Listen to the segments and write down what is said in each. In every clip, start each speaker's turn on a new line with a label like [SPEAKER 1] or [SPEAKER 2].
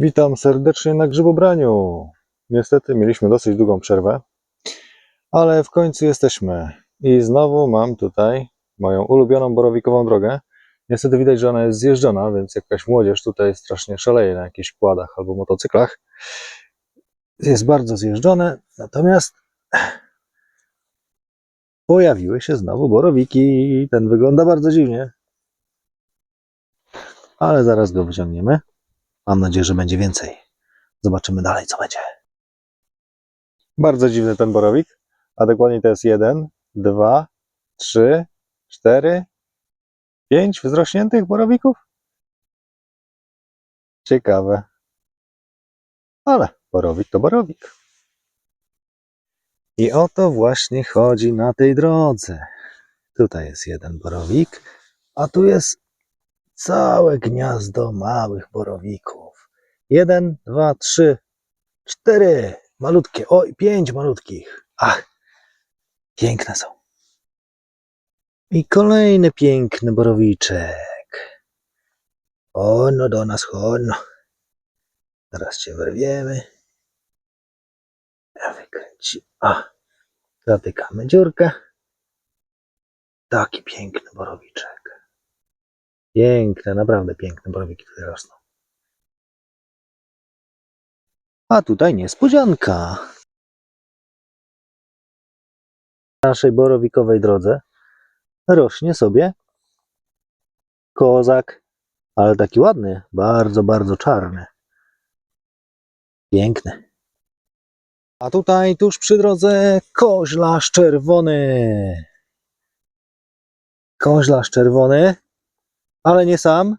[SPEAKER 1] Witam serdecznie na grzybobraniu. Niestety mieliśmy dosyć długą przerwę, ale w końcu jesteśmy. I znowu mam tutaj moją ulubioną borowikową drogę. Niestety widać, że ona jest zjeżdżona, więc jakaś młodzież tutaj strasznie szaleje na jakichś kładach albo motocyklach. Jest bardzo zjeżdżone, natomiast pojawiły się znowu borowiki. Ten wygląda bardzo dziwnie, ale zaraz go wyciągniemy. Mam nadzieję, że będzie więcej. Zobaczymy dalej, co będzie. Bardzo dziwny ten borowik. A dokładnie to jest jeden, dwa, trzy, cztery, pięć wzrośniętych borowików. Ciekawe. Ale borowik to borowik. I o to właśnie chodzi na tej drodze. Tutaj jest jeden borowik, a tu jest całe gniazdo małych borowików. Jeden, dwa, trzy, cztery malutkie. Oj, pięć malutkich. Ach, piękne są. I kolejny piękny borowiczek. O, no do nas, chodź. No. Teraz cię wyrwiemy. Ja wykręci. A, zatykamy dziurkę. Taki piękny borowiczek. Piękne, naprawdę piękne borowiki tutaj rosną. A tutaj niespodzianka. Na naszej borowikowej drodze rośnie sobie kozak, ale taki ładny, bardzo, bardzo czarny. Piękny. A tutaj tuż przy drodze koźlarz czerwony. Koźlarz czerwony ale nie sam,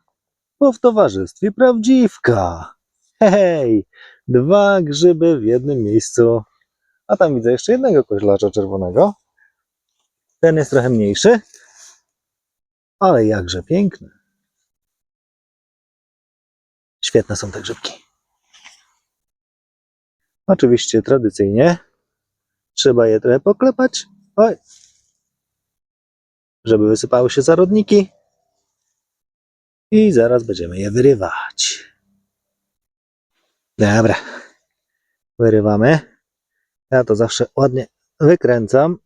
[SPEAKER 1] bo w towarzystwie prawdziwka. Hej, dwa grzyby w jednym miejscu. A tam widzę jeszcze jednego koźlarza czerwonego. Ten jest trochę mniejszy, ale jakże piękny. Świetne są te grzybki. Oczywiście tradycyjnie trzeba je trochę poklepać, oj, żeby wysypały się zarodniki. I zaraz będziemy je wyrywać. Dobra. Wyrywamy. Ja to zawsze ładnie wykręcam.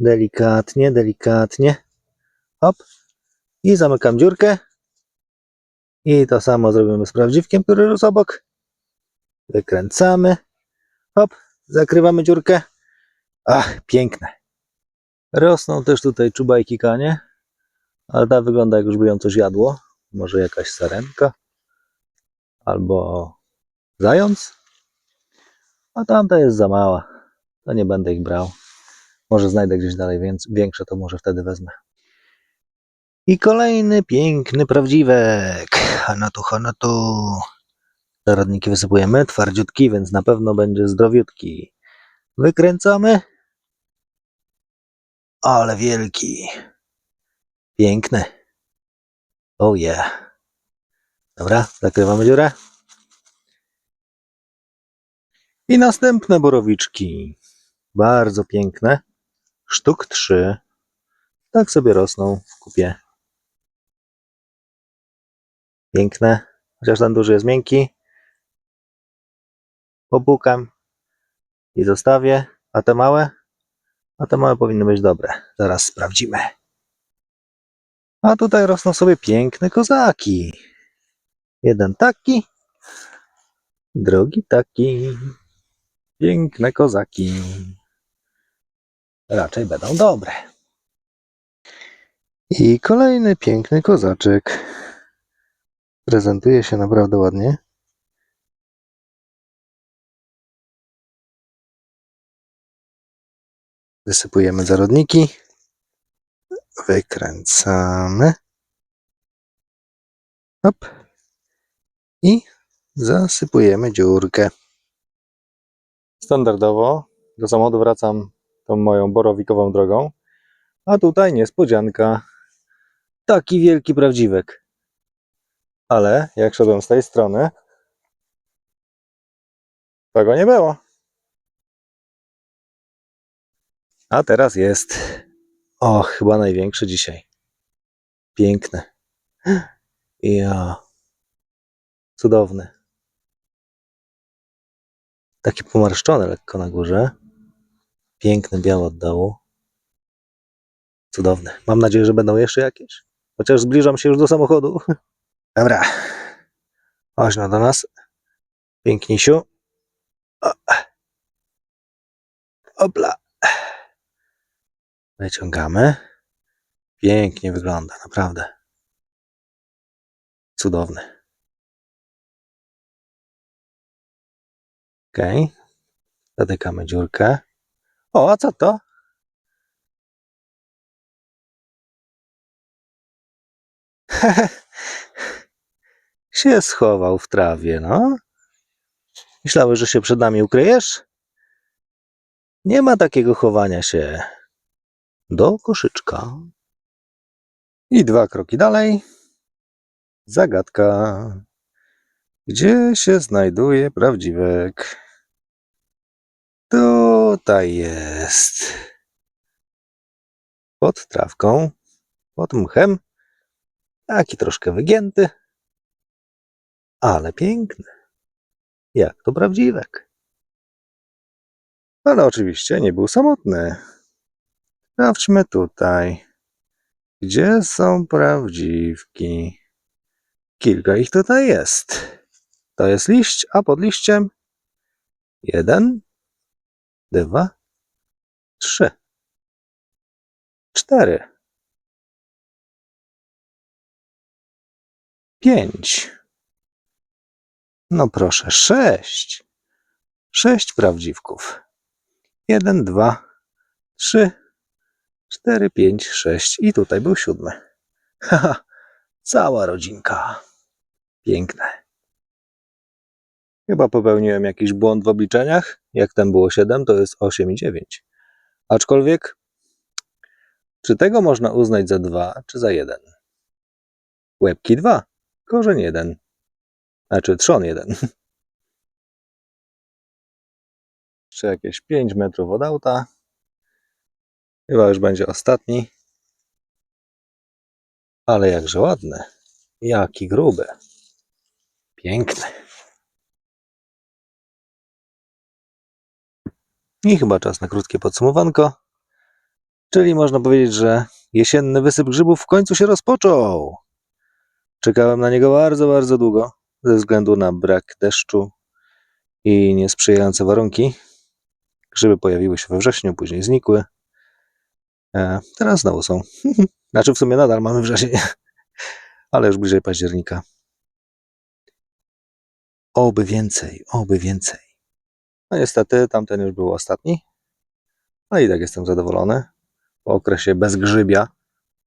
[SPEAKER 1] Delikatnie, delikatnie. Hop. I zamykam dziurkę. I to samo zrobimy z prawdziwkiem, który jest obok. Wykręcamy. Hop. Zakrywamy dziurkę. Ach, piękne. Rosną też tutaj czubajki kanie. Ale ta wygląda jak już by ją coś jadło. Może jakaś sarenka. Albo zając. A tamta jest za mała. To nie będę ich brał. Może znajdę gdzieś dalej więc większe, to może wtedy wezmę. I kolejny piękny prawdziwek. Hanatu, hanatu. Zarodniki wysypujemy. Twardziutki, więc na pewno będzie zdrowiutki. Wykręcamy. Ale wielki. Piękny. Oh yeah. Dobra, zakrywamy dziurę. I następne borowiczki. Bardzo piękne. Sztuk trzy. Tak sobie rosną w kupie. Piękne. Chociaż ten duży jest miękki. Popukam i zostawię. A te małe? A te małe powinny być dobre. Zaraz sprawdzimy. A tutaj rosną sobie piękne kozaki. Jeden taki, drugi taki. Piękne kozaki. Raczej będą dobre. I kolejny piękny kozaczek. Prezentuje się naprawdę ładnie. Wysypujemy zarodniki. Wykręcamy. Hop. I zasypujemy dziurkę. Standardowo do samochodu wracam tą moją borowikową drogą. A tutaj niespodzianka. Taki wielki prawdziwek. Ale jak szedłem z tej strony, to go nie było. A teraz jest. O, chyba największy dzisiaj. Piękny. Ja. Cudowny. Taki pomarszczony lekko na górze. Piękny biały od dołu. Cudowny. Mam nadzieję, że będą jeszcze jakieś. Chociaż zbliżam się już do samochodu. Dobra. Chodź do nas. Pięknisiu. O. Opla. Wyciągamy. Pięknie wygląda, naprawdę. Cudowny. Okej. Zatykamy dziurkę. O, a co to? się schował w trawie, no. Myślałeś, że się przed nami ukryjesz? Nie ma takiego chowania się. Do koszyczka. I dwa kroki dalej. Zagadka. Gdzie się znajduje prawdziwek? Tutaj jest. Pod trawką, pod mchem. Taki troszkę wygięty, ale piękny. Jak to prawdziwek. Ale oczywiście nie był samotny. Sprawdźmy tutaj. Gdzie są prawdziwki? Kilka ich tutaj jest. To jest liść, a pod liściem jeden, dwa, trzy, cztery, pięć. No proszę, sześć. Sześć prawdziwków. Jeden, dwa, trzy, cztery, pięć, sześć. I tutaj był siódmy. Haha, cała rodzinka. Piękne. Chyba popełniłem jakiś błąd w obliczeniach. Jak tam było 7, to jest 8 i 9. Aczkolwiek, czy tego można uznać za 2, czy za 1? Łebki 2, korzeń 1. Znaczy trzon 1. Jeszcze jakieś 5 metrów od auta. Chyba już będzie ostatni. Ale jakże ładny. Jaki gruby. Piękny. I chyba czas na krótkie podsumowanko. Czyli można powiedzieć, że jesienny wysyp grzybów w końcu się rozpoczął. Czekałem na niego bardzo, bardzo długo, ze względu na brak deszczu i niesprzyjające warunki. Grzyby pojawiły się we wrześniu, później znikły. E, teraz znowu są. Znaczy w sumie nadal mamy wrzesień, ale już bliżej października. Oby więcej, oby więcej. No niestety tamten już był ostatni. No i tak jestem zadowolony. Po okresie bez grzybia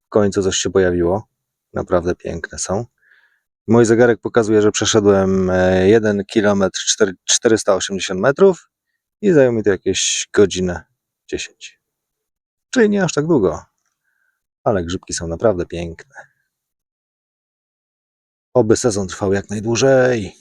[SPEAKER 1] w końcu coś się pojawiło. Naprawdę piękne są. Mój zegarek pokazuje, że przeszedłem e, 1 km 480 metrów i zajął mi to jakieś godzinę 10. Czyli nie aż tak długo. Ale grzybki są naprawdę piękne. Oby sezon trwał jak najdłużej.